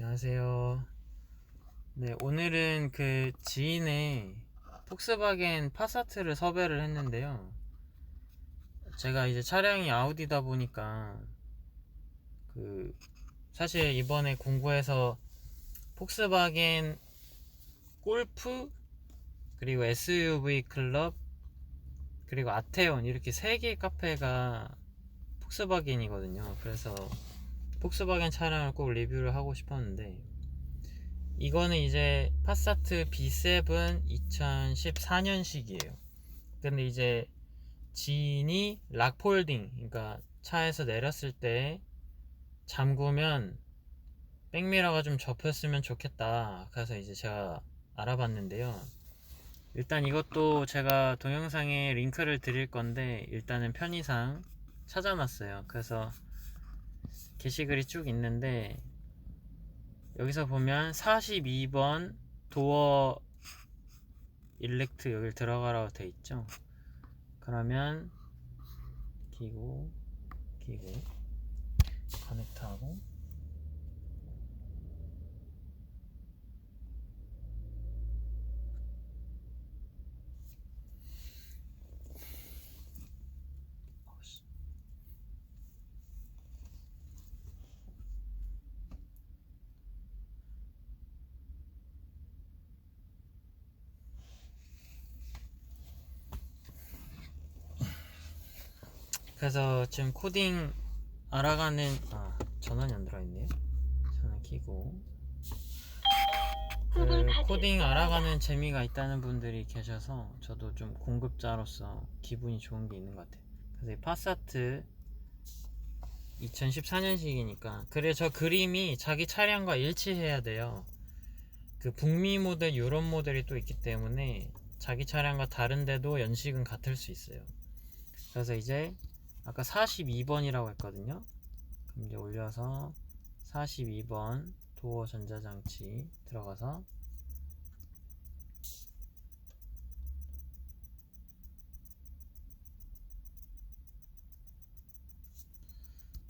안녕하세요. 네, 오늘은 그 지인의 폭스바겐 파사트를 섭외를 했는데요. 제가 이제 차량이 아우디다 보니까 그 사실 이번에 공부해서 폭스바겐 골프 그리고 SUV 클럽 그리고 아테온 이렇게 세 개의 카페가 폭스바겐이거든요. 그래서 폭스바겐 차량을 꼭 리뷰를 하고 싶었는데 이거는 이제 파사트 B7 2014년식이에요. 근데 이제 지인이 락폴딩 그러니까 차에서 내렸을 때 잠그면 백미러가 좀 접혔으면 좋겠다. 그래서 이제 제가 알아봤는데요. 일단 이것도 제가 동영상에 링크를 드릴 건데 일단은 편의상 찾아놨어요. 그래서 게시글이 쭉 있는데 여기서 보면 42번 도어 일렉트 여기 들어가라고 돼 있죠. 그러면 키고 키고 커넥트하고 그래서 지금 코딩 알아가는 아 전원이 안 들어있네요 전원 키고. 그 코딩 알아가는 재미가 있다는 분들이 계셔서 저도 좀 공급자로서 기분이 좋은 게 있는 것 같아요. 그래서 이 파사트 2014년식이니까. 그래 저 그림이 자기 차량과 일치해야 돼요. 그 북미 모델 유럽 모델이 또 있기 때문에 자기 차량과 다른데도 연식은 같을 수 있어요. 그래서 이제 아까 42번이라고 했거든요. 그럼 이제 올려서 42번 도어 전자장치 들어가서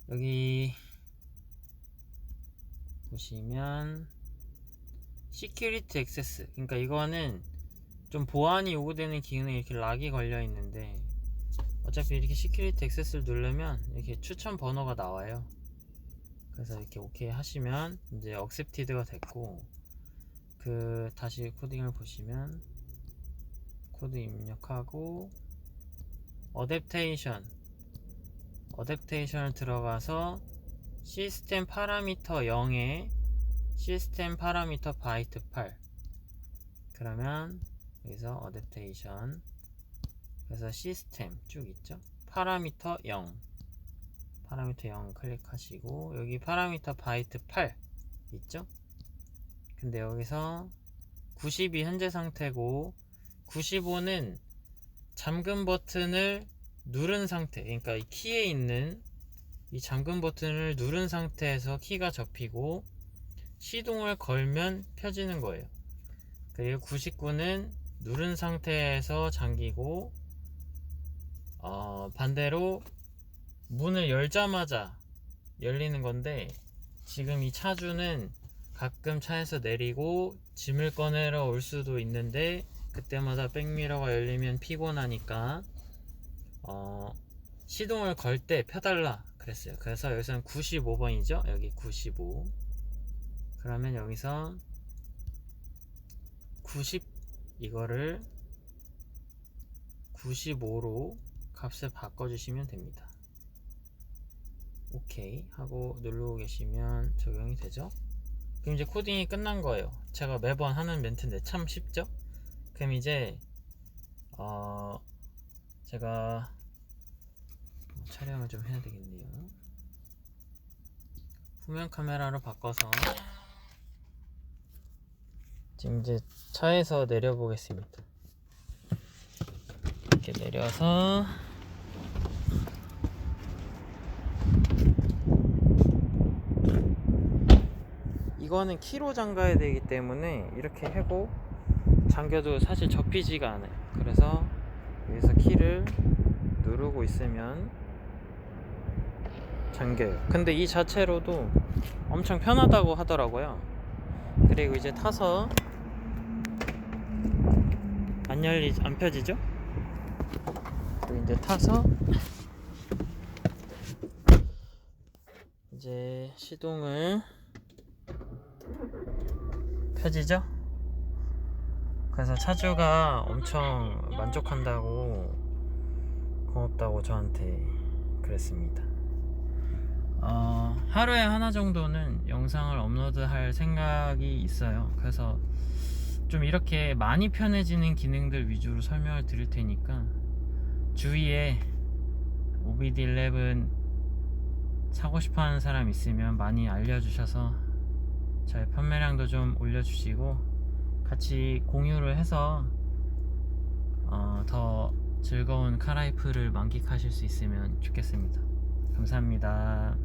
여기 보시면 시큐리티 액세스 그러니까 이거는 좀 보안이 요구되는 기능에 이렇게 락이 걸려 있는데 어차피 이렇게 시큐리티 액세스를 누르면 이렇게 추천 번호가 나와요. 그래서 이렇게 오케이 하시면 이제 억셉티드가 됐고 그 다시 코딩을 보시면 코드 입력하고 어댑테이션 어댑테이션을 들어가서 시스템 파라미터 0에 시스템 파라미터 바이트 8 그러면 여기서 어댑테이션 그래서 시스템 쭉 있죠? 파라미터 0 파라미터 0 클릭하시고 여기 파라미터 바이트 8 있죠? 근데 여기서 90이 현재 상태고 95는 잠금 버튼을 누른 상태 그러니까 이 키에 있는 이 잠금 버튼을 누른 상태에서 키가 접히고 시동을 걸면 펴지는 거예요. 그리고 99는 누른 상태에서 잠기고 어, 반대로 문을 열자마자 열리는 건데 지금 이 차주는 가끔 차에서 내리고 짐을 꺼내러 올 수도 있는데 그때마다 백미러가 열리면 피곤하니까 어, 시동을 걸 때 펴달라 그랬어요. 그래서 여기서는 95번이죠? 여기 95 그러면 여기서 90 이거를 95로 값을 바꿔주시면 됩니다. 오케이 하고 누르고 계시면 적용이 되죠. 그럼 이제 코딩이 끝난 거예요. 제가 매번 하는 멘트인데 참 쉽죠? 그럼 이제 어 제가 촬영을 좀 해야 되겠네요. 후면 카메라로 바꿔서 지금 이제 차에서 내려보겠습니다. 이렇게 내려서 이거는 키로 잠가야 되기 때문에 이렇게 하고 잠겨도 사실 접히지가 않아요. 그래서 여기서 키를 누르고 있으면 당겨요. 근데 이 자체로도 엄청 편하다고 하더라고요. 그리고 이제 타서 안 열리 안 펴지죠? 그리고 이제 타서 이제 시동을 펴지죠? 그래서 차주가 엄청 만족한다고 고맙다고 저한테 그랬습니다. 어, 하루에 하나 정도는 영상을 업로드할 생각이 있어요. 그래서 좀 이렇게 많이 편해지는 기능들 위주로 설명을 드릴 테니까 주위에 OBD11 사고 싶어 하는 사람 있으면 많이 알려주셔서 저희 판매량도 좀 올려주시고 같이 공유를 해서 어, 더 즐거운 카라이프를 만끽하실 수 있으면 좋겠습니다. 감사합니다.